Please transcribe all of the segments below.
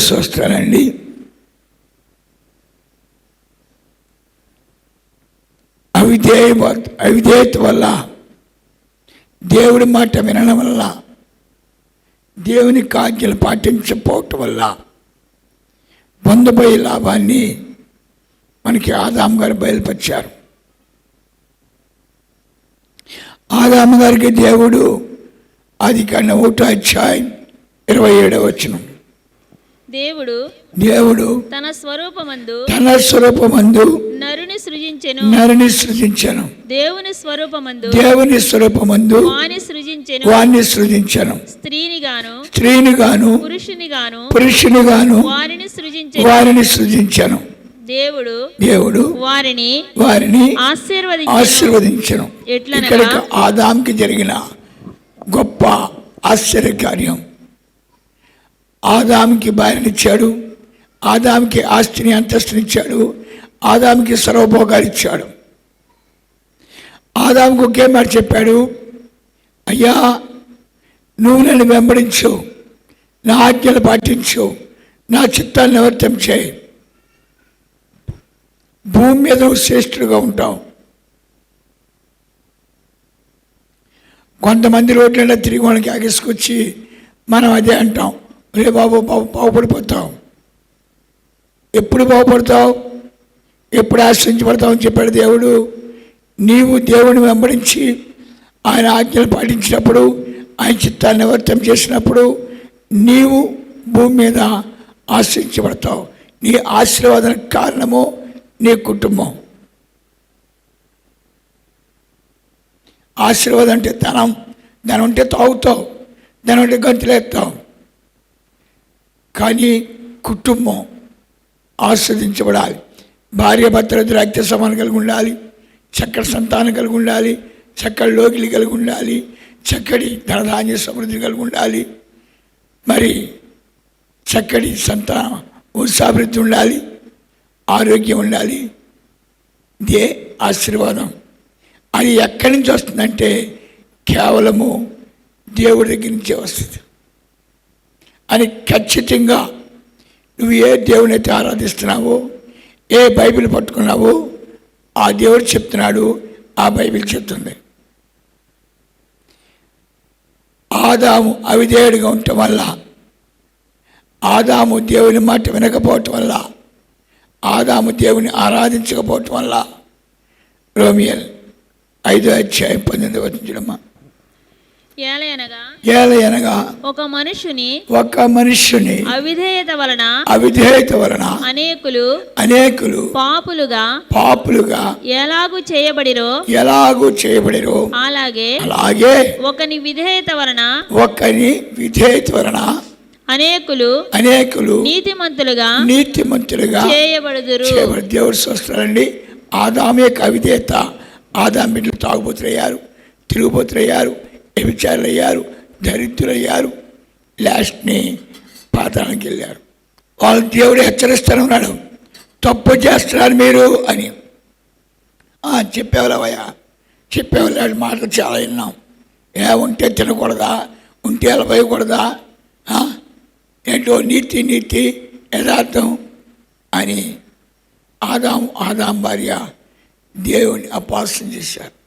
దేవుడు అవిధేయ అవిధేయత వల్ల దేవుడి మాట వినడం వల్ల దేవుని కాజ్ఞలు పాటించకపోవటం వల్ల పొందబోయే లాభాన్ని మనకి ఆదాం గారు బయలుపరిచారు. ఆదాము గారికి దేవుడు అది కన్నా ఒకటో అధ్యాయం ఇరవై ఏడవ వచనం. దేవుడు దేవుడు తన స్వరూపమందు తన స్వరూపమందు నరుని సృజించెను. నరుని సృజించను. దేవుని స్వరూపమందు దేవుని స్వరూపమందు వాని సృజించెను. వాణ్ణి సృజించను. స్త్రీని గాను స్త్రీని గాను పురుషుని గాను పురుషుని గాను వారిని సృజించెను. వారిని సృజించను. దేవుడు దేవుడు వారిని వారిని ఆశీర్వదించెను. ఆశీర్వదించను? ఇక్కడికి ఆదాంకి జరిగిన గొప్ప ఆశ్చర్యకార్యం. ఆదాంకి భార్యనిచ్చాడు. ఆదాంకి ఆస్తిని అంతస్తునిచ్చాడు ఆదాంకి సర్వభోగాలు ఇచ్చాడు. ఆదాముకు ఒకే మాట చెప్పాడు. అయ్యా నువ్వు నన్ను వెంబడించు. నా ఆజ్ఞలు పాటించు. నా చిత్తాన్ని నివర్తం చేయి. భూమి మీద నువ్వు శ్రేష్ఠుడుగా ఉంటావు. కొంతమంది రోడ్ల తిరిగి మనకి ఆగేసుకొచ్చి మనం అదే అంటాం. రే బాబు బాబు బాగుపడిపోతావు ఎప్పుడు బాగుపడతావు? ఎప్పుడు ఆశ్రయించబడతావు అని చెప్పాడు దేవుడు. నీవు దేవుని వెంబడించి ఆయన ఆజ్ఞలు పాటించినప్పుడు ఆయన చిత్తాన్ని నివర్తం చేసినప్పుడు నీవు భూమి మీద ఆశ్రయించబడతావు. నీ ఆశీర్వాదానికి కారణము నీ కుటుంబం. ఆశీర్వాదం అంటే ధనం. ధనం ఉంటే తాగుతావు. ధనం ఉంటే గంతులేస్తావు. కానీ కుటుంబం ఆస్వాదించబడాలి. భార్య భర్తల ద్రాక్ష సమానం కలిగి ఉండాలి. చక్కటి సంతానం కలిగి ఉండాలి. చక్కటి లోకిలి కలిగి ఉండాలి. చక్కటి ధనధాన్య సమృద్ధి కలిగి ఉండాలి. మరి చక్కటి సంతానం ఉత్సాభివృద్ధి ఉండాలి. ఆరోగ్యం ఉండాలి. ఇదే ఆశీర్వాదం. అది ఎక్కడి నుంచి వస్తుందంటే కేవలము దేవుడి దగ్గర నుంచే వస్తుంది. అని ఖచ్చితంగా నువ్వు ఏ దేవుని అయితే ఆరాధిస్తున్నావో ఏ బైబిల్ పట్టుకున్నావో ఆ దేవుడు చెప్తున్నాడు ఆ బైబిల్ చెప్తుంది. ఆదాము అవిధేయుడిగా ఉండటం వల్ల ఆదాము దేవుని మాట వినకపోవటం వల్ల ఆదాము దేవుని ఆరాధించకపోవటం వల్ల రోమియల్ ఐదో అధ్యాయం పొందింది వచ్చించడమ్మా ఏలయనగా ఒక మనుషుని ఒక మనుష్యుని అవిధేయత వలన అవిధేయత వలన అనేకులు అనేకులు పాపులుగా పాపులుగా ఎలాగు చేయబడిరో ఎలాగూ చేయబడిరో అలాగే అలాగే ఒకని విధేయత వలన ఒకని విధేయత వలన అనేకులు అనేకులు నీతిమంతులుగా నీతిమంతులుగా చేయబడుదురు. చేయబడి దేవుడు చూస్తారండి ఆదాము యొక్క అవిధేయత ఆదాం బిడ్డలు తాగుబోతులయ్యారు తిరుగుబోతులయ్యారు వ్యభిచారులయ్యారు దరిద్రులయ్యారు లాస్ట్ని పాతానికి వెళ్ళారు. వాళ్ళు దేవుడు హెచ్చరిస్తూనే ఉన్నాడు. తప్పు చేస్తున్నారు మీరు అని. చెప్పేవాళ్ళవయ్యా చెప్పేవాళ్ళ మాటలు చాలా విన్నాం. ఏ ఉంటే తినకూడదా? ఉంటే వెళ్ళబోయకూడదా ఏంటో నీతి నీతి యథార్థం అని ఆదాం ఆదాం భార్య దేవుని అపాసన చేశారు.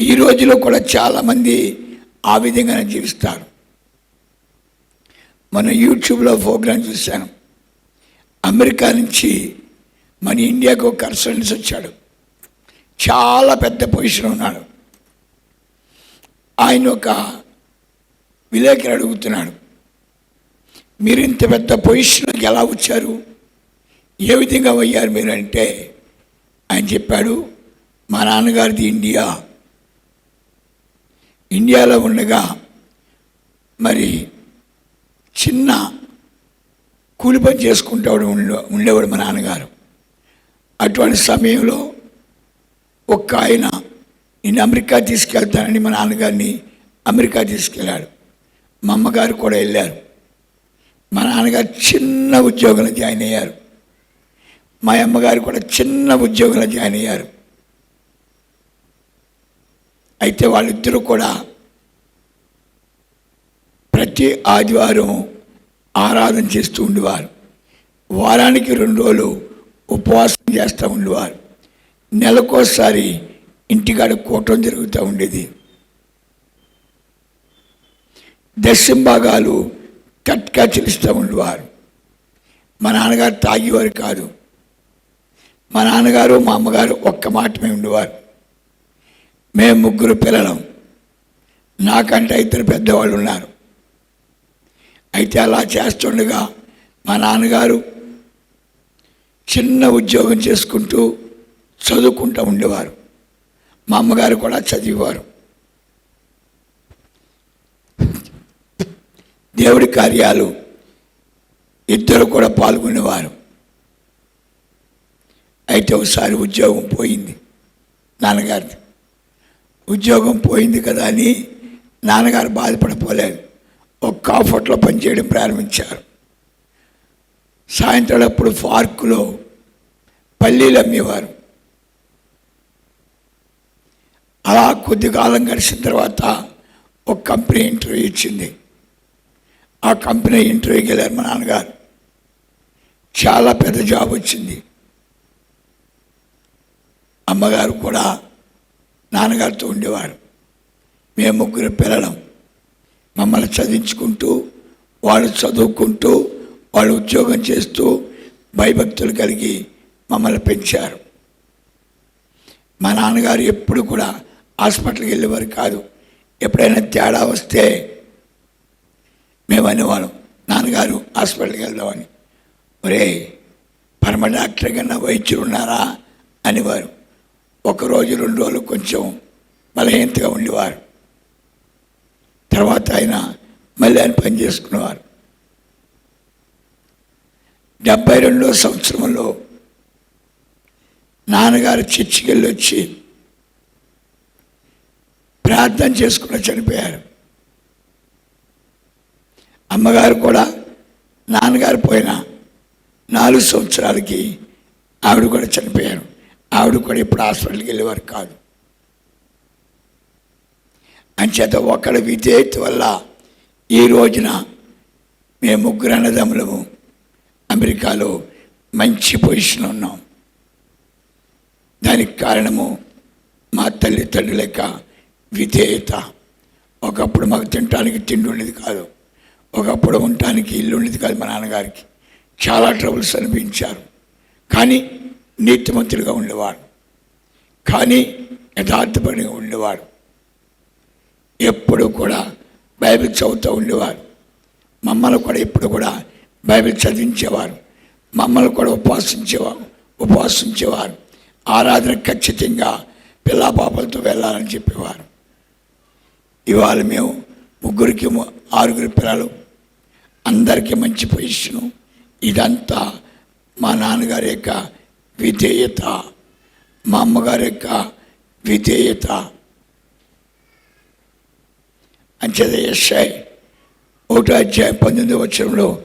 ఈ రోజులో కూడా చాలామంది ఆ విధంగానే జీవిస్తారు. మన యూట్యూబ్లో ప్రోగ్రాం చూశాను. అమెరికా నుంచి మన ఇండియాకు ఒక కన్సల్టెన్స్ వచ్చాడు. చాలా పెద్ద పొజిషన్ ఉన్నాడు. ఆయన ఒక విలేకరు అడుగుతున్నాడు. మీరు ఇంత పెద్ద పొజిషన్కి ఎలా వచ్చారు? ఏ విధంగా అయ్యారు మీరు? అంటే ఆయన చెప్పాడు మా నాన్నగారిది ఇండియా ఇండియాలో ఉండగా మరి చిన్న కూలి పని చేసుకుంటాడు ఉండే ఉండేవాడు మా నాన్నగారు. అటువంటి సమయంలో ఒక్క ఆయన నేను అమెరికా తీసుకెళ్తానని మా నాన్నగారిని అమెరికా తీసుకెళ్ళాడు. మా అమ్మగారు కూడా వెళ్ళారు. మా నాన్నగారు చిన్న ఉద్యోగంలో జాయిన్ అయ్యారు. మా అమ్మగారు కూడా చిన్న ఉద్యోగంలో జాయిన్ అయ్యారు. అయితే వాళ్ళిద్దరూ కూడా ప్రతి ఆదివారం ఆరాధన చేస్తూ ఉండేవారు. వారానికి రెండు రోజులు ఉపవాసం చేస్తూ ఉండేవారు. నెలకోసారి ఇంటికాడ కూటం జరుగుతూ ఉండేది. దశంభాగాలు కట్కా చెలుస్తూ ఉండేవారు. మా నాన్నగారు తాగేవారు కాదు. మా నాన్నగారు మా అమ్మగారు ఒక్క మాటమే ఉండేవారు. మేము ముగ్గురు పిల్లలం. నాకంటే ఇద్దరు పెద్దవాళ్ళు ఉన్నారు. అయితే అలా చేస్తుండగా మా నాన్నగారు చిన్న ఉద్యోగం చేసుకుంటూ చదువుకుంటూ ఉండేవారు. మా అమ్మగారు కూడా చదివేవారు. దేవుడి కార్యాలు ఇద్దరు కూడా పాల్గొనేవారు. అయితే ఒకసారి ఉద్యోగం పోయింది నాన్నగారిది. ఉద్యోగం పోయింది కదా అని నాన్నగారు బాధపడిపోలేదు. ఒక కాఫర్ట్లో పనిచేయడం ప్రారంభించారు. సాయంత్రం అప్పుడు పార్కులో పల్లీలు అమ్మేవారు. అలా కొద్ది కాలం గడిచిన తర్వాత ఒక కంపెనీ ఇంటర్వ్యూ ఇచ్చింది. ఆ కంపెనీ ఇంటర్వ్యూకి వెళ్ళారు మా నాన్నగారు. చాలా పెద్ద జాబ్ వచ్చింది. అమ్మగారు కూడా నాన్నగారితో ఉండేవారు. మేము ముగ్గురు పిల్లలం. మమ్మల్ని చదివించుకుంటూ వాళ్ళు చదువుకుంటూ వాళ్ళు ఉద్యోగం చేస్తూ భయభక్తులు కలిగి మమ్మల్ని పెంచారు. మా నాన్నగారు ఎప్పుడు కూడా హాస్పిటల్కి వెళ్ళేవారు కాదు. ఎప్పుడైనా తేడా వస్తే మేము అనేవాళ్ళం నాన్నగారు హాస్పిటల్కి వెళ్దామని. ఒరే పరమ డాక్టర్ కన్నా వైద్యులు ఉన్నారా? అనేవారు. ఒక రోజు రెండు రోజులు కొంచెం బలహీనతగా ఉండేవారు. తర్వాత ఆయన మళ్ళీ ఆయన పని చేసుకునేవారు. డెబ్బై రెండో సంవత్సరంలో నాన్నగారు చర్చికి వెళ్ళి వచ్చి ప్రార్థన చేసుకుని చనిపోయారు. అమ్మగారు కూడా నాన్నగారు పోయిన నాలుగు సంవత్సరాలకి ఆవిడ కూడా చనిపోయారు. ఆవిడ కూడా ఇప్పుడు హాస్పిటల్కి వెళ్ళేవారు కాదు. అంచేత ఒకరి విధేయత వల్ల ఈ రోజున మేము ముగ్గురు అన్నదమ్ములము అమెరికాలో మంచి పొజిషన్ ఉన్నాం. దానికి కారణము మా తల్లిదండ్రుల యొక్క విధేయత. ఒకప్పుడు మాకు తినటానికి తిండి ఉండేది కాదు. ఒకప్పుడు ఉండటానికి ఇల్లు ఉండేది కాదు మా నాన్నగారికి. చాలా ట్రబుల్స్ అనిపించారు. కానీ నీతిమంతులుగా ఉండేవాడు. కానీ యథార్థపడిగా ఉండేవాడు. ఎప్పుడు కూడా బైబిల్ చదువుతూ ఉండేవారు మమ్మల్ని కూడా ఎప్పుడు కూడా బైబిల్ చదివించేవారు. మమ్మల్ని కూడా ఉపాసించేవారు ఉపాసించేవారు. ఆరాధన ఖచ్చితంగా పిల్లా పాపలతో వెళ్ళాలని చెప్పేవారు. ఇవాళ మేము ముగ్గురికి ఆరుగురు పిల్లలు. అందరికీ మంచి పొజిషను. ఇదంతా మా నాన్నగారి యొక్క విధేయత. మా అమ్మగారి యొక్క విధేయత. అంచేత ఎస్ఐ ఒకటో అధ్యాయం పంతొమ్మిది వచ్చరంలో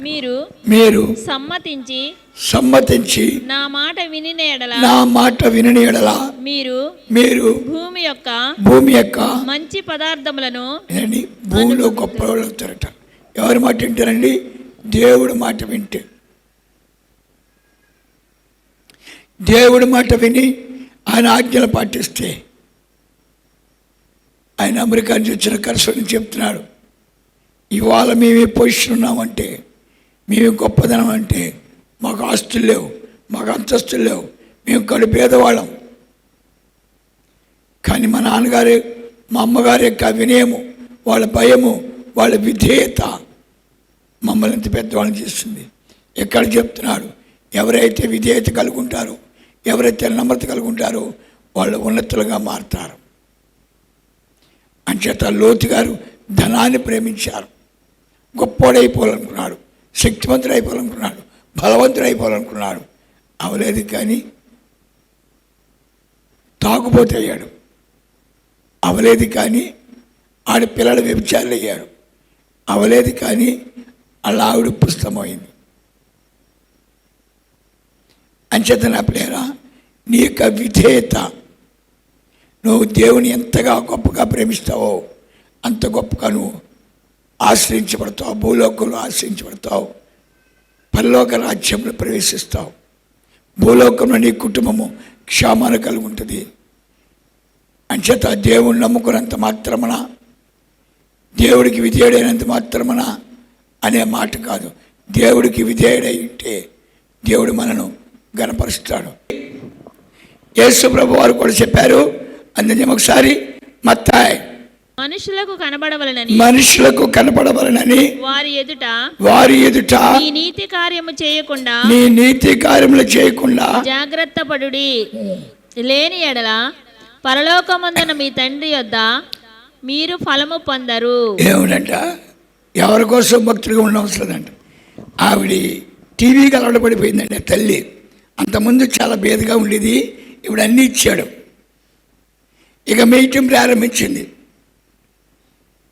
మీరు మీరు సమ్మతించి సమ్మతించి నా మాట ఎడల నా మాట ఎడల మీరు మీరు భూమి యొక్క భూమి యొక్క మంచి పదార్థములను భూమిలో గొప్ప వాళ్ళు అవుతారట. ఎవరి మాట వింటారండి? దేవుడి మాట వింటే. దేవుడి మాట విని ఆయన ఆజ్ఞలు పాటిస్తే ఆయన అమెరికా నుంచి వచ్చిన కరసని చెప్తున్నాడు ఇవాళ మేము ఏ పొజిషన్ ఉన్నామంటే మేము గొప్పదనం అంటే మాకు ఆస్తులు లేవు మాకు అంతస్తులు లేవు మేము కడు పేదవాళ్ళం. కానీ మా నాన్నగారు మా అమ్మగారి యొక్క వినయము వాళ్ళ భయము వాళ్ళ విధేయత మమ్మల్ని ఇంత పెద్దవాళ్ళని చేస్తుంది. ఎక్కడ చెప్తున్నాడు ఎవరైతే విధేయత కలుగుంటారో ఎవరైతే నమ్రత కలిగి ఉంటారో వాళ్ళు ఉన్నతులుగా మారుతారు. అంచేత లోతు గారు ధనాన్ని ప్రేమించారు. గొప్పోడైపోవాలనుకున్నాడు. శక్తివంతుడు అయిపోవాలనుకున్నాడు బలవంతుడు అయిపోవాలనుకున్నాడు అవలేదు కానీ తాగుబోతే అయ్యాడు. అవలేదు కానీ ఆడ పిల్లల వ్యభిచారులు అయ్యాడు అవలేదు కానీ అలా ఆవిడ పుస్తకమైంది అంచేతన నా ప్లేరా నీ యొక్క విధేయత నువ్వు దేవుని ఎంతగా గొప్పగా ప్రేమిస్తావో అంత గొప్పగా నువ్వు ఆశ్రయించబడతావు భూలోకంలో ఆశ్రయించబడతావు పరలోక రాజ్యంలో ప్రవేశిస్తావు. భూలోకంలో నీ కుటుంబము క్షేమాన్ని కలిగి ఉంటుంది అంచేత దేవుని నమ్ముకున్నంత మాత్రమన దేవుడికి విధేయుడైనంత మాత్రమన అనే మాట కాదు. దేవుడికి విధేయుడై ఉంటే దేవుడు మనను గనపరుస్తాడు యేసు ప్రభు వారు కూడా చెప్పారు అందుకే ఒకసారి మత్తాయ్. మనుషులకు కనబడవలనని మనుషులకు కనపడవలనని వారి ఎదుట వారి ఎదుట నీ నీతి కార్యము చేయకుండా నీ నీతి కార్యములు చేయకుండా జాగ్రత్త పడుడి. లేని ఎడల పరలోకమందున మీ తండ్రి యొద్ద మీరు ఫలము పొందరు. ఏమిటంట ఎవరి కోసం భక్తుడిగా ఉండవసరదంట ఆవిడ టీవీకి అలవాటు పడిపోయిందండి తల్లి. అంతకుముందు చాలా భేదగా ఉండేది. ఇప్పుడు అన్నీ ఇచ్చాడు. ఇక మెయిటం ప్రారంభించింది.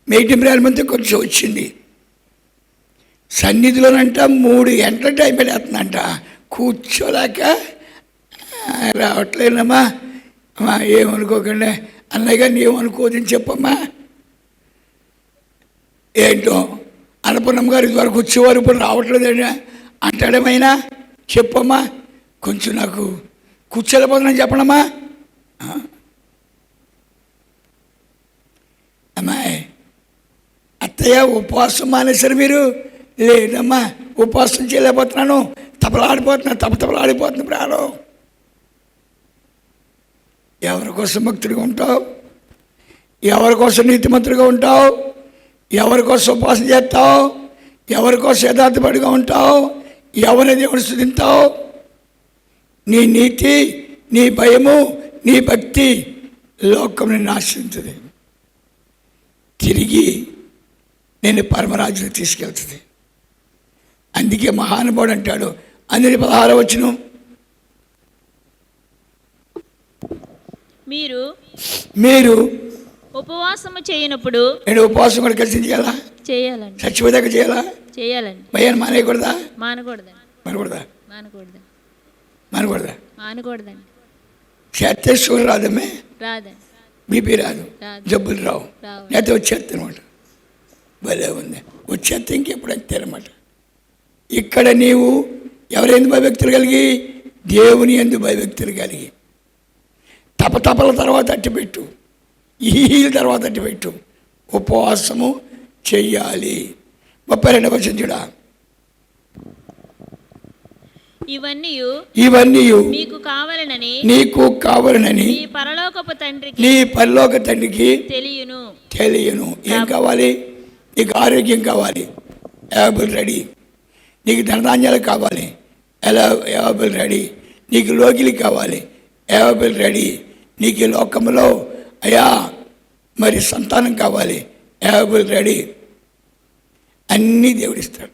మెయిటం ప్రారంభంతో కొంచెం వచ్చింది. సన్నిధిలోనంట మూడు గంటల టైం కూర్చోలేక రావట్లేనమ్మా రావట్లేదమ్మా. అమ్మా ఏమనుకోకండి అన్నయ్య గారిని ఏమనుకోదని చెప్పమ్మా. ఏంటో? అన్నపూర్ణమ్మ గారు ఇదివరకు వచ్చేవారు ఇప్పుడు రావట్లేదండి అంటాడేమైనా? చెప్పమ్మా. కొంచెం నాకు కూర్చోలేకపోతున్నాను చెప్పడమ్మా. అమ్మాయి అత్తయ్య ఉపవాసం మానేశారు మీరు? లేదమ్మా ఉపవాసం చేయలేకపోతున్నాను. తపలాడిపోతున్నా తప తపలాడిపోతున్నా ప్రాణం. ఎవరి కోసం భక్తుడిగా ఉంటావు? ఎవరి కోసం నీతిమంతుడిగా ఉంటావు? ఎవరి కోసం ఉపవాసం చేస్తావు? ఎవరి కోసం యథార్థపడిగా ఉంటావు? ఎవరిని దేవుడు స్థుతింతావు నీ నీతి నీ భయము నీ భక్తి లోకంని నాశించుతుంది తిరిగి నేను పరమరాజుని తీసుకెళ్తుంది. అందుకే మహానుభావుడు అంటాడు అందుని పదహారు వచ్చును మీరు మీరు ఉపవాసము చేయనప్పుడు నేను ఉపవాసం కూడా కలిసి చేయాలా చేయాలండి. చచ్చిపోదాకా చేయాలా? చేయాలండి. భయాన్ని మానేయకూడదా? మానకూడదండి. మనకూడదా? మానకూడదండి మనకూడదా? మానకూడదండి. చేస్తే షుగర్ రాదమ్మే? రాదండి బీపీ రాదు. జబ్బులు రావు. లేకపోతే వచ్చేస్తాను అనమాట భలే ఉంది. వచ్చేస్తే ఇంకెప్పుడు అనమాట ఇక్కడ నీవు ఎవరెందు భయభక్తులు కలిగి? దేవుని ఎందు భయభక్తులు కలిగి. తపతపల తర్వాత అట్టిపెట్టు. ఈ తర్వాత అట్టిపెట్టు. ఉపవాసము చెయ్యాలి. ముప్పై రెండవ వచ్చిన చూడ? ఇవన్నీ ఇవన్నీ మీకు కావాలనని నీకు కావాలనని మీ పరలోకపు తండ్రికి నీ పరలోక తండ్రికి తెలియను. తెలియను. ఏం కావాలి? నీకు ఆరోగ్యం కావాలి. Available ready. నీకు ధనధాన్యాలు కావాలి. ఎలా అవైలబుల్ రెడీ? నీకు లోకిలి కావాలి. Available ready. నీకు లోకంలో అయ్యా మరి సంతానం కావాలి. Available ready. అన్నీ దేవుడిస్తాడు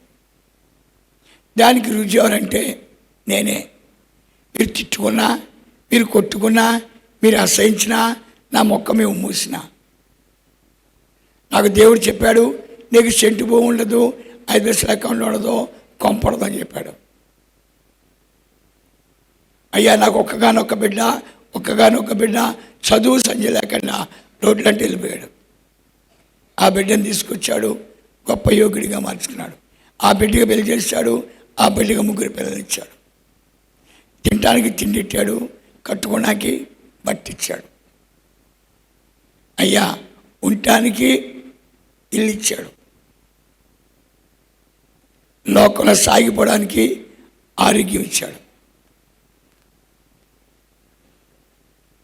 దానికి రుచి ఎవరంటే నేనే. మీరు తిట్టుకున్నా మీరు కొట్టుకున్నా మీరు అసహించినా నా మొక్క మేము మూసినా. నాకు దేవుడు చెప్పాడు నీకు సెంటు భూమి ఉండదు ఐదు లక్షల అకౌంట్ ఉండదు కొంపడదు అని చెప్పాడు. అయ్యా నాకు ఒక్కగానొక్క బిడ్డ ఒక్కగానొక్క బిడ్డ చదువు సంజయ్ లేకుండా రోడ్లంటే వెళ్ళిపోయాడు. ఆ బిడ్డను తీసుకొచ్చాడు గొప్ప యోగుడిగా మార్చుకున్నాడు. ఆ బిడ్డగా పెళ్ళి చేశాడు ఆ బిడ్డగా ముగ్గురు పిల్లలు ఇచ్చాడు తినడానికి తిండిట్టాడు కట్టుకోవడానికి బట్టిచ్చాడు. అయ్యా ఉండటానికి ఇల్లు ఇచ్చాడు లోకంలో సాగిపోవడానికి ఆరోగ్యం ఇచ్చాడు.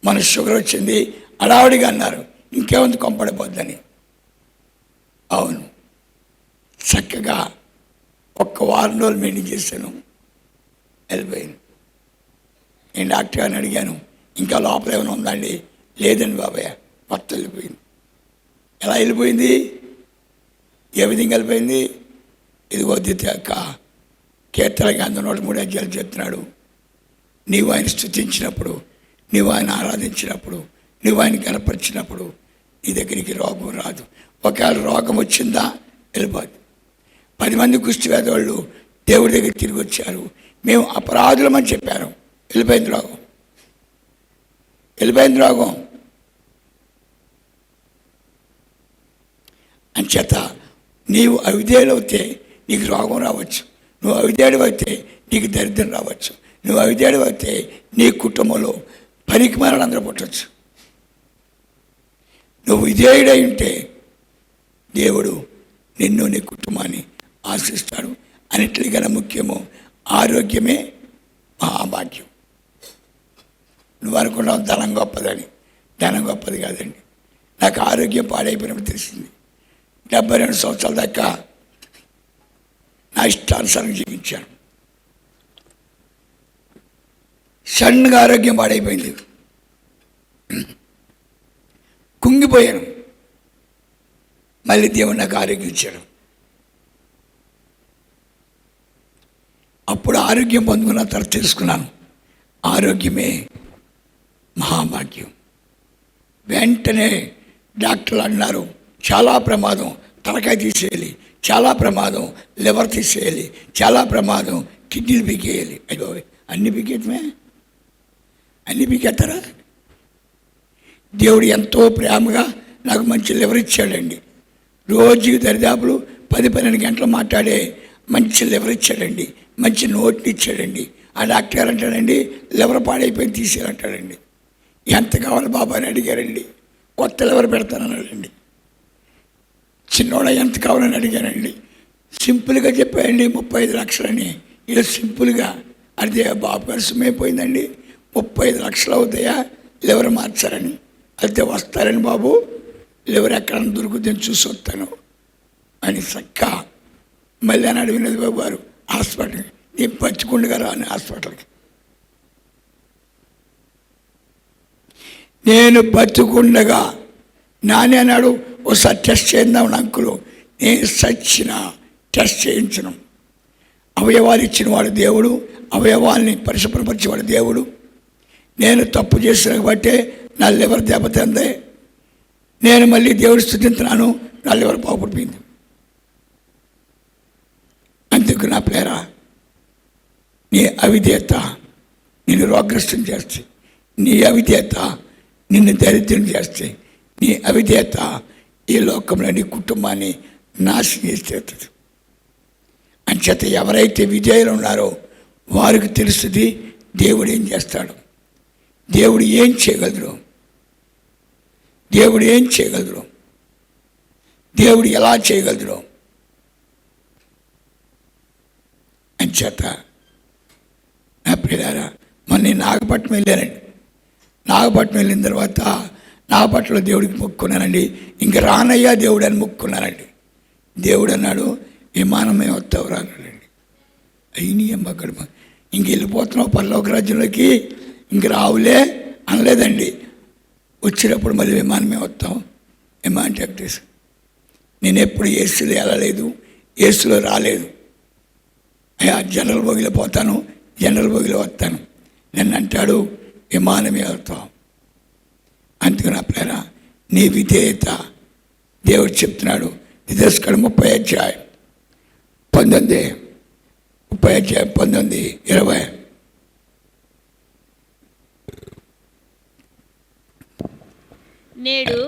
మన షుగర్ వచ్చింది అడావుడిగా అన్నారు ఇంకేముంది కొంపడిపోద్దని అవును చక్కగా ఒక్క వారం రోజులు మెయింటైన్ చేశాను వెళ్ళిపోయింది నేను డాక్టర్ గారిని అడిగాను ఇంకా లోపల ఏమైనా ఉందండి? లేదండి బాబాయ్ భర్త వెళ్ళిపోయింది. ఎలా వెళ్ళిపోయింది? ఏ విధంగా వెళ్ళిపోయింది? ఇదిగో ద్వితీయ యొక్క కీర్తన గ్రంథం నూట మూడు అధ్యాయులు చెప్తున్నాడు. నీవు ఆయన స్థుతించినప్పుడు నీవు ఆయన ఆరాధించినప్పుడు నువ్వు ఆయన కనపరిచినప్పుడు నీ దగ్గరికి రోగం రాదు. ఒకవేళ రోగం వచ్చిందా వెళ్ళిపోదు. పది మంది కుష్టి వాళ్ళు దేవుడి దగ్గర తిరిగి వచ్చారు. మేము అపరాధులమని చెప్పారు వెళ్ళిపోయింది రోగం వెళ్ళిపోయింది రోగం అంచేత నీవు అవిధేయులు అయితే నీకు రోగం రావచ్చు. నువ్వు అవిధేయుడు అయితే నీకు దరిద్రం రావచ్చు. నువ్వు అవిధేయుడు అయితే నీ కుటుంబంలో పనికి అందరూ పుట్టచ్చు. నువ్వు విధేయుడై ఉంటే దేవుడు నిన్ను నీ కుటుంబాన్ని ఆశిస్తాడు. అన్నిటికన్నా ముఖ్యము ఆరోగ్యమే మహాభాగ్యం. నువ్వు అనుకున్నావు ధనం గొప్పదని. ధనం గొప్పది కాదండి. నాకు ఆరోగ్యం పాడైపోయినప్పుడు తెలిసింది. డెబ్బై రెండు సంవత్సరాల దాకా నా ఇష్టానుసారం జీవించాను. సడన్గా ఆరోగ్యం పాడైపోయింది. కుంగిపోయాను. మళ్ళీ దేవుడు నాకు ఆరోగ్యం ఇచ్చాడు. అప్పుడు ఆరోగ్యం పొందుకున్న తర్వాత తెలుసుకున్నాను. ఆరోగ్యమే మహాభాగ్యం. వెంటనే డాక్టర్లు అన్నారు చాలా ప్రమాదం తలకాయ తీసేయాలి చాలా ప్రమాదం లివర్ తీసేయాలి చాలా ప్రమాదం కిడ్నీలు పీకేయాలి. అయ్యో అన్ని పీకేయటమే? అన్ని పీకేస్తారా? దేవుడు ఎంతో ప్రేమగా నాకు మంచి లివర్ ఇచ్చాడండి. రోజు దరిదాపులు పది పన్నెండు గంటలు మాట్లాడే మంచి లివర్ ఇచ్చాడండి మంచి నోట్ని ఇచ్చాడండి. ఆ డాక్టర్ అంటాడండి లివర్ పాడైపోయి తీసేయాలంటాడండి. ఎంత కావాలి బాబా అని అడిగారండి. కొత్త లివర్ పెడతానన్నాడండి చిన్నోడ ఎంత కావాలని అడిగానండి సింపుల్గా చెప్పాయండి ముప్పై ఐదు లక్షలని. ఇలా సింపుల్గా అదే బాబు గారు సుమైపోయిందండి. ముప్పై ఐదు లక్షలు అవుతాయా? లివర్ మార్చారని. అయితే వస్తారని బాబు. లివర్ ఎక్కడ దొరుకుతుందని చూసి వస్తాను. అని చక్క మళ్ళీ అని అడిగినది బాబు గారు హాస్పిటల్కి. నేను పచ్చికుండగా రాని హాస్పిటల్కి. నేను బతుకుండగా నాని అన్నాడు ఒకసారి టెస్ట్ చేద్దాం అంకులు. నేను సచ్చిన టెస్ట్ చేయించను. అవయవాలు ఇచ్చిన వాడు దేవుడు అవయవాల్ని పరిశుభ్రపరిచేవాడు దేవుడు. నేను తప్పు చేసిన బట్టే నా లివర్ దెబ్బతింది. నేను మళ్ళీ దేవుడు స్థుతించున్నాను నా లివర్ బాగుపడిపోయింది. అందుకు నా పేర నీ అవిధేత నేను రోగ్రస్తం చేస్తే నీ అవిధేత నిన్ను దరిద్రం చేస్తే నీ అవిధేత ఈ లోకంలో నీ కుటుంబాన్ని నాశనం చేస్తుంది అంచేత ఎవరైతే విధేయులు ఉన్నారో వారికి తెలుస్తుంది దేవుడు ఏం చేస్తాడు. దేవుడు ఏం చేయగలరు దేవుడు ఏం చేయగలరు దేవుడు ఎలా చేయగలరు అంచేత నా ప్రియారా మొన్న నాగపట్నం వెళ్ళానండి నాగపట్నం వెళ్ళిన తర్వాత నాగపట్నంలో దేవుడికి మొక్కున్నానండి ఇంక రానయ్యా దేవుడు అని మొక్కున్నానండి దేవుడు అన్నాడు విమానమే వస్తావు రానండి అయిన అక్కడ ఇంక వెళ్ళిపోతున్నావు పర్లోక రాజ్యంలోకి. ఇంక రావులే అనలేదండి. వచ్చినప్పుడు మళ్ళీ విమానమే వస్తాం. విమానం టెక్టేసి నేను ఎప్పుడు ఏసీలో వెళ్ళలేదు ఏసీలో రాలేదు. అయ్యా జనరల్ బోగిలో పోతాను జనరల్ బోగిలో వస్తాను. నన్ను అంటాడు విమానమే వెళ్తాం అందుకు నా ప్రేర నీ విధేయత దేవుడు చెప్తున్నాడు. నిదర్శకుడు ముప్పై అధ్యాయం పంతొమ్మిది ముప్పై అధ్యాయం పంతొమ్మిది ఇరవై. నేడు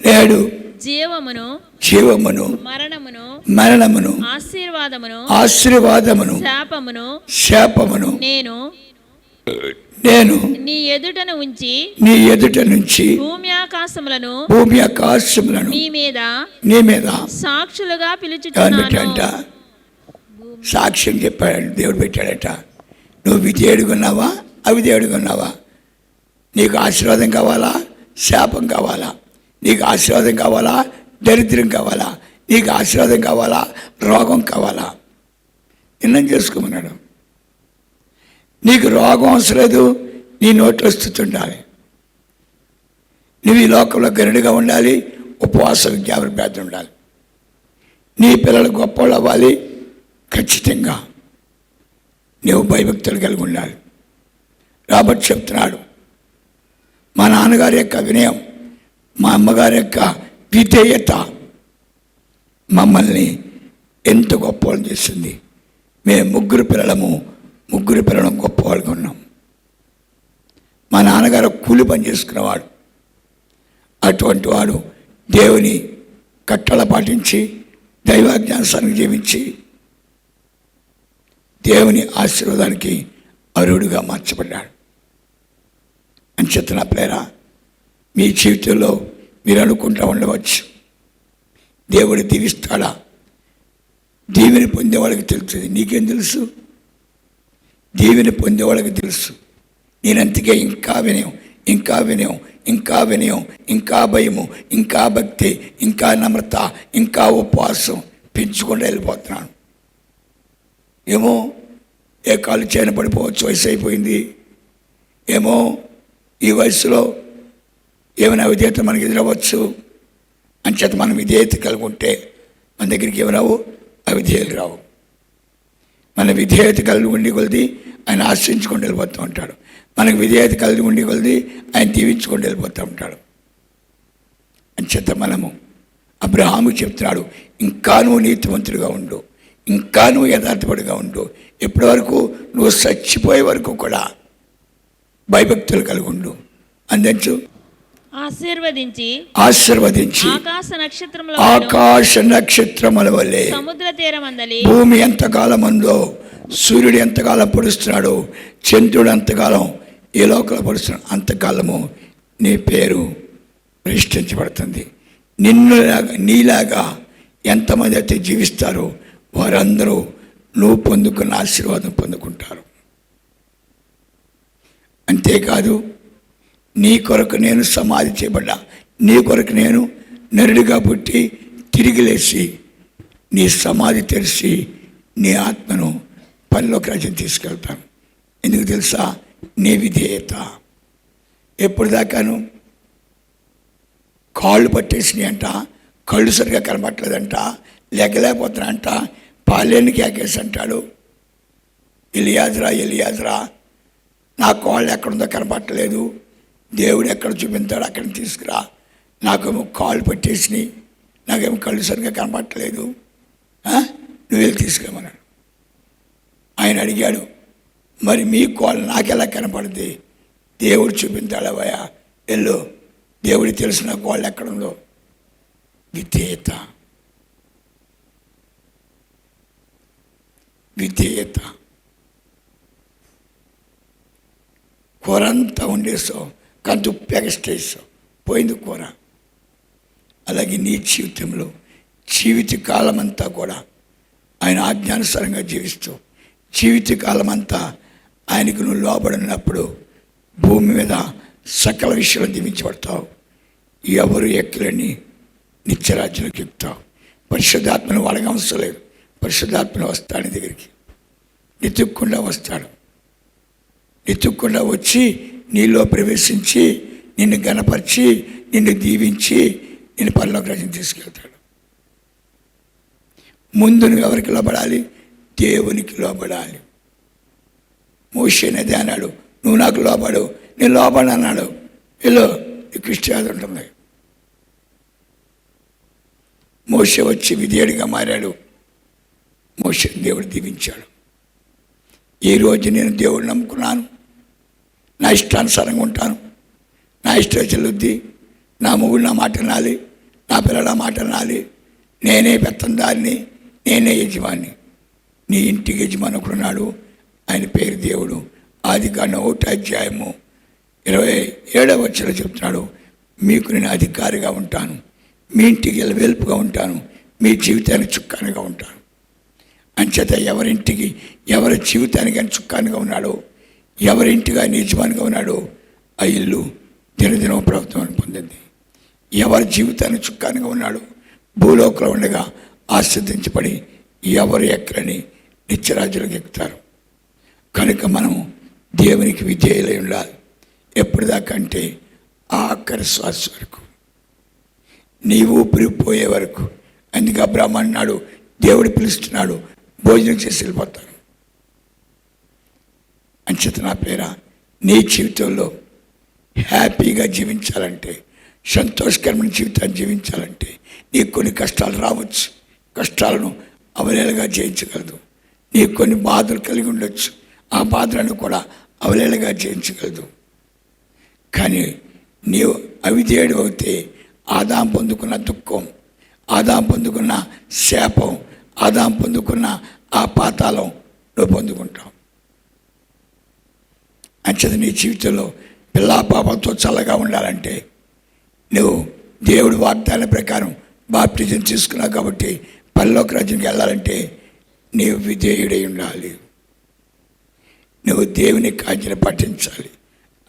నేడు జీవమును జీవమును మరణమును మరణమును ఆశీర్వాదమును ఆశీర్వాదమును శాపమును శాపమును నేను నేను నీ ఎదుటను ఉంచి నీ ఎదుట నుంచి భూమి ఆకాశములను భూమి ఆకాశములను మీ మీద నీ మీద సాక్షులుగా పెట్టాడంట. సాక్ష్యం చెప్పాడు. దేవుడు పెట్టాడట. నువ్వు విధేయుడుగున్నావా అవిధేయుడుగున్నావా నీకు ఆశీర్వాదం కావాలా? శాపం కావాలా? నీకు ఆశీర్వాదం కావాలా? దరిద్రం కావాలా? నీకు ఆశీర్వాదం కావాలా? రోగం కావాలా? నిర్ణయం చేసుకోమన్నాడు. నీకు రోగం అవసరం లేదు నీ నోట్లో వస్తుండాలి నువ్వు ఈ లోకంలో గరుడిగా ఉండాలి ఉపవాస విజ్ఞాపన ఉండాలి. నీ పిల్లలు గొప్పవాళ్ళు అవ్వాలి ఖచ్చితంగా నీవు భయభక్తులు కలిగి ఉండాలి. రాబర్ట్ చెప్తున్నాడు మా నాన్నగారి యొక్క వినయం మా అమ్మగారి యొక్క విధేయత మమ్మల్ని ఎంత గొప్పవాళ్ళు చేసింది. మేము ముగ్గురు పిల్లలము ముగ్గురు పిల్లలం గొప్పవాళ్ళుగా ఉన్నాం. మా నాన్నగారు కూలి పని చేసుకున్నవాడు. అటువంటి వాడు దేవుని కట్టల పాటించి దైవాజ్ఞానాన్ని జీవించి దేవుని ఆశీర్వాదానికి అరుడుగా మార్చబడ్డాడు. అంచేత నా ప్రేర మీ జీవితంలో మీరు అనుకుంటూ ఉండవచ్చు. దేవుడు దీవిస్తాడా? దీవెని పొందేవాళ్ళకి తెలుస్తుంది. నీకేం తెలుసు? దేవుని పొందేవాళ్ళకి తెలుసు. నేనంతకే ఇంకా వినయం ఇంకా వినయం ఇంకా వినయం ఇంకా భయము ఇంకా భక్తి ఇంకా నమ్రత ఇంకా ఉపవాసం పెంచుకుంటూ వెళ్ళిపోతున్నాను. ఏమో ఏ కాలు చేయన పడిపోవచ్చు వయసు అయిపోయింది. ఏమో ఈ వయసులో ఏమైనా విధేయత మనకి ఎదురవ్వచ్చు అంచేత మనం విధేయత కలిగి ఉంటే మన దగ్గరికి ఏమి రావు అవిధేయులు రావు. మన విధేయత కలిగి ఉండి కొలిది ఆయన ఆశ్రయించుకొని వెళ్ళిపోతూ ఉంటాడు. మనకు విధేయత కలిగి ఉండి కొలిది ఆయన దీవించుకొని వెళ్ళిపోతూ ఉంటాడు. అంచేత మనము అబ్రహాము చెప్తున్నాడు ఇంకా నువ్వు నీతివంతుడిగా ఉండు ఇంకా నువ్వు యథార్థపడిగా ఉండు ఎప్పటి వరకు నువ్వు చచ్చిపోయే వరకు కూడా భయభక్తులు కలిగి ఉండు. అందించు ఆశీర్వదించి ఆశీర్వదించి ఆకాశ నక్షత్రముల ఆకాశ నక్షత్రముల వల్లే సముద్ర తీరమందలి భూమి ఎంతకాలం ఉందో సూర్యుడు ఎంతకాలం పొడుస్తున్నాడు చంద్రుడు ఎంతకాలం ఏ లోకల పొడుస్తున్నాడు అంతకాలము నీ పేరు ప్రతిష్ఠించబడుతుంది. నిన్ను నీలాగా ఎంతమంది అయితే జీవిస్తారో వారందరూ నువ్వు పొందుకున్న ఆశీర్వాదం పొందుకుంటారు. అంతేకాదు నీ కొరకు నేను సమాధి చేయబడ్డా. నీ కొరకు నేను నరుడిగా పుట్టి తిరిగి లేచి నీ సమాధి తెరిచి నీ ఆత్మను పనిలోకి రాజ్యం తీసుకెళ్తాను ఎందుకు తెలుసా? నీ విధేయత. ఎప్పుడు దాకాను? కాళ్ళు పట్టేసినాయి అంట కళ్ళు సరిగా కనబట్టలేదంట లేకలేకపోతున్నాయంట పాలేనికి కేకేసి అంటాడు. ఎలియాజరా ఎలియాజరా నా కాళ్ళు ఎక్కడుందో కనబట్టలేదు. దేవుడు ఎక్కడ చూపించాడు అక్కడ తీసుకురా. నాకేమో కాళ్ళు పట్టేసినాయి. నాకేమో కళ్ళు సరిగ్గా కనపట్టలేదు. ఆ? నువ్వు వెళ్ళి ఆయన అడిగాడు మరి మీ కాళ్ళు నాకెలా కనపడుద్ది దేవుడు చూపించాడవయ్యా వెళ్ళు. దేవుడికి తెలిసిన కాళ్ళు ఎక్కడుందో విధేయత. విధేయత. కొరంత అంతా కంటూ కంచు పోయింది కూర. అలాగే నీ జీవితంలో జీవిత కాలం అంతా కూడా ఆయన ఆజ్ఞానుసారంగా జీవిస్తూ జీవిత కాలం అంతా ఆయనకు నువ్వు లోబడినప్పుడు భూమి మీద సకల విషయాలు దీవించబడతావు ఎవరు ఎక్కలేని నిత్యరాజ్యంలోకి ఎక్కుతావు. పరిశుద్ధాత్మను వాడగా అవసరం లేదు పరిశుద్ధాత్మను వస్తాడు దగ్గరికి. వెతుక్కుండా వస్తాడు. వెతుక్కుండా వచ్చి నీలో ప్రవేశించి నిన్ను గనపరిచి నిన్ను దీవించి నిన్ను పరలోక రాజ్యం తీసుకెళ్తాడు. ముందు నువ్వు ఎవరికి లోబడాలి? దేవునికి లోబడాలి. మోషేనదే అన్నాడు నువ్వు నాకు లోబడు నేను లోబడి అన్నాడు. వీళ్ళు ఈ క్రిస్టియాది ఉంటుంది. మోష వచ్చి విధేయుడిగా మారాడు. మోషే దేవుడు దీవించాడు. ఈ రోజు నేను దేవుడు నమ్ముకున్నాను. నా ఇష్టానుసారంగా ఉంటాను. నా ఇష్టం చెల్లుద్ది నా మొగుడు నా మాట వినాలి. నా పిల్లల మాట వినాలి. నేనే పెత్తందారిని నేనే యజమాని. నీ ఇంటికి యజమాని ఒకడున్నాడు ఆయన పేరు దేవుడు. ఆది కాండ ఒకటి అధ్యాయము ఇరవై ఏడవ వచ్చిన చెప్తున్నాడు. మీకు నేను అధికారిగా ఉంటాను. మీ ఇంటికి వెలుపుగా ఉంటాను. మీ జీవితానికి చుక్కానిగా ఉంటాను. అంచేత ఎవరింటికి ఎవరి జీవితానికి అని చుక్కానిగా ఉన్నాడో ఎవరింటిగా యజమానిగా ఉన్నాడో ఆ ఇల్లు దినదినం ప్రభుత్వాన్ని పొందింది. ఎవరి జీవితాన్ని చుక్కానిగా ఉన్నాడో భూలోకంలో ఉండగా ఆశ్రదించబడి ఎవరు ఎక్కడని నిత్యరాజులకు ఎక్కుతారు. కనుక మనం దేవునికి విధేయులై ఉండాలి. ఎప్పటిదాకా అంటే ఆఖరి శ్వాస వరకు. నీవు ఊపిరిపోయే వరకు. అందుకే బ్రాహ్మణ్ నాడు దేవుడు పిలుస్తున్నాడు భోజనం చేసి వెళ్ళిపోతాను అంచేత నా పేర నీ జీవితంలో హ్యాపీగా జీవించాలంటే సంతోషకరమైన జీవితాన్ని జీవించాలంటే నీకు కొన్ని కష్టాలు రావచ్చు. కష్టాలను అవలేలుగా జయించగలదు. నీకు కొన్ని బాధలు కలిగి ఉండొచ్చు. ఆ బాధలను కూడా అవలేలుగా జయించగలదు. కానీ నీవు అవిధేయుడు అవుతే ఆదాం పొందుకున్న దుఃఖం ఆదాం పొందుకున్న శాపం ఆదాం పొందుకున్న ఆ పాతాళం నువ్వు పొందుకుంటావు. అంచేది నీ జీవితంలో పిల్లా పాపంతో చల్లగా ఉండాలంటే నువ్వు దేవుడి వాగ్దాన ప్రకారం బాప్టిజం తీసుకున్నావు కాబట్టి పల్లోక రాజ్యానికి వెళ్ళాలంటే నీవు విధేయుడై ఉండాలి. నువ్వు దేవుని కాజ్యను పఠించాలి.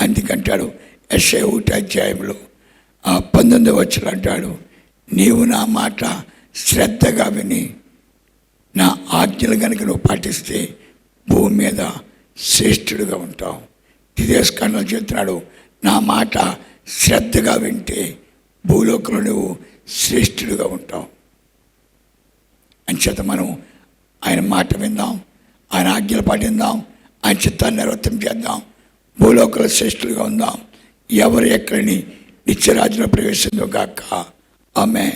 అందుకంటాడు యశయ ఒకటి అధ్యాయంలో ఆ పంతొమ్మిది వచ్చిన అంటాడు నీవు నా మాట శ్రద్ధగా విని నా ఆజ్ఞలు కనుక నువ్వు పాటిస్తే భూమి మీద శ్రేష్ఠుడిగా ఉంటావు. విదేశకాండంలో చెప్తున్నాడు నా మాట శ్రద్ధగా వింటే భూలోకంలో నువ్వు శ్రేష్ఠుడిగా ఉంటావు. అంచేత మనం ఆయన మాట విందాం. ఆయన ఆజ్ఞలు పాటిందాం ఆయన చిత్తాన్ని నిర్వర్తం చేద్దాం. భూలోకంలో శ్రేష్ఠులుగా ఉందాం. ఎవరు ఎక్కడిని నిత్యరాజులో ప్రవేశిందో గాక. ఆమె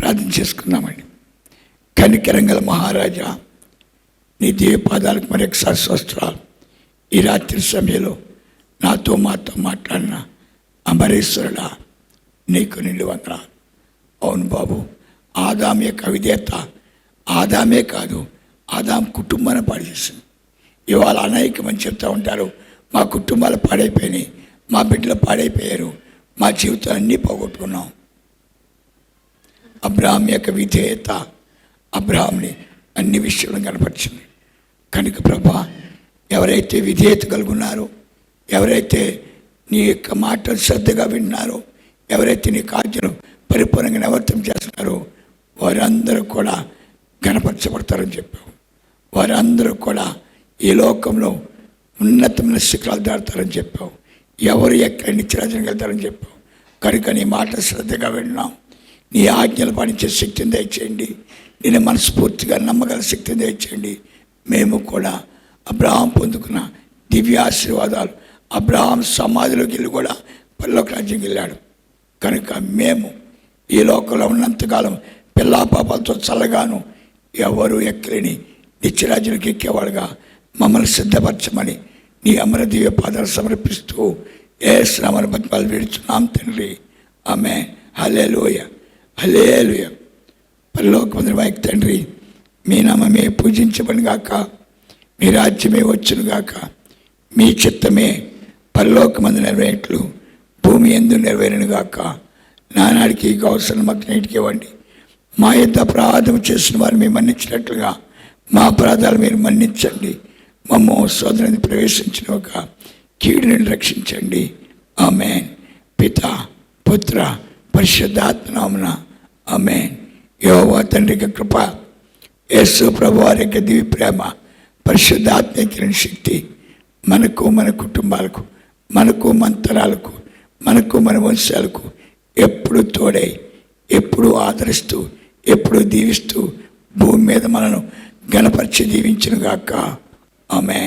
ప్రార్థన చేసుకుందామండి. కనికరంగల మహారాజా నీ దేవపాదాలకు మరొకసారి స్వస్థరాలు. ఈ రాత్రి సమయంలో నాతో మాతో మాట్లాడిన అమరేశ్వరుడా నీకు నిండు వందన అవును బాబు ఆదాం యొక్క విధేయత ఆదామే కాదు ఆదాం కుటుంబాన్ని పాడేసింది ఇవాళ అనేకమని చెప్తూ ఉంటారు మా కుటుంబాలు పాడైపోయినాయి మా బిడ్డలు పాడైపోయారు మా జీవితం అన్నీ పోగొట్టుకున్నాం. అబ్రాహం యొక్క విధేయత అబ్రాహాంని అన్ని విషయంలో కనపరిచింది. కనుక ప్రభా ఎవరైతే విధేయత కలుగున్నారో ఎవరైతే నీ యొక్క మాటలు శ్రద్ధగా విన్నారో ఎవరైతే నీ కార్యను పరిపూర్ణంగా నివర్తం చేస్తున్నారో వారందరూ కూడా గణపరచబడతారని చెప్పావు. వారందరూ కూడా ఈ లోకంలో ఉన్నతమైన శిఖరాలు దాడతారని చెప్పావు. ఎవరు ఎక్కడ నిత్యరాజనకి వెళ్తారని చెప్పావు. కనుక నీ మాట శ్రద్ధగా విన్నాం. నీ ఆజ్ఞలు పాటించే శక్తిని దయచేయండి. నేను మనస్ఫూర్తిగా నమ్మగల శక్తిని దయచేయండి. మేము కూడా అబ్రాహం పొందుకున్న దివ్య ఆశీర్వాదాలు అబ్రహాం సమాధిలోకి వెళ్ళి కూడా పల్లోకి రాజ్యంకి వెళ్ళాడు. కనుక మేము ఈ లోకంలో ఉన్నంతకాలం పిల్లా పాపాలతో చల్లగాను ఎవరు ఎక్కలేని నిత్యరాజులకు ఎక్కేవాడుగా మమ్మల్ని సిద్ధపరచమని నీ అమరదీయ పాదాలు సమర్పిస్తూ ఏ శ్రమను బతిమాలు వేడుచున్నాం తండ్రి. ఆమె హలేలుయ హలేలుయ పరలోకమంది వాయికి తండ్రి మీ నామమే పూజించబడిగాక మీ రాజ్యమే వచ్చునుగాక మీ చిత్తమే పరలోకమంది నెరవేట్లు భూమి ఎందు నెరవేరును గాక. నానాడికి అవసరం మాకు నీటికి ఇవ్వండి. మా యొక్క అపరాధం చేసిన వారు మేము మన్నించినట్లుగా మా అపరాధాలు మీరు మన్నించండి. మమ్మ సోదరుని ప్రవేశించిన ఒక కీడుని రక్షించండి. ఆమె పిత పుత్ర పరిశుద్ధాత్మనామున ఆమె యోవా తండ్రి కృప యేసు ప్రభు వారి యొక్క దివి ప్రేమ పరిశుద్ధాత్మకిరణ శక్తి మనకు మన కుటుంబాలకు మనకు మంతరాలకు మనకు మన వంశాలకు ఎప్పుడు తోడై ఎప్పుడు ఆదరిస్తూ ఎప్పుడు దీవిస్తూ భూమి మీద మనను గణపరిచి దీవించిన గాక ఆమె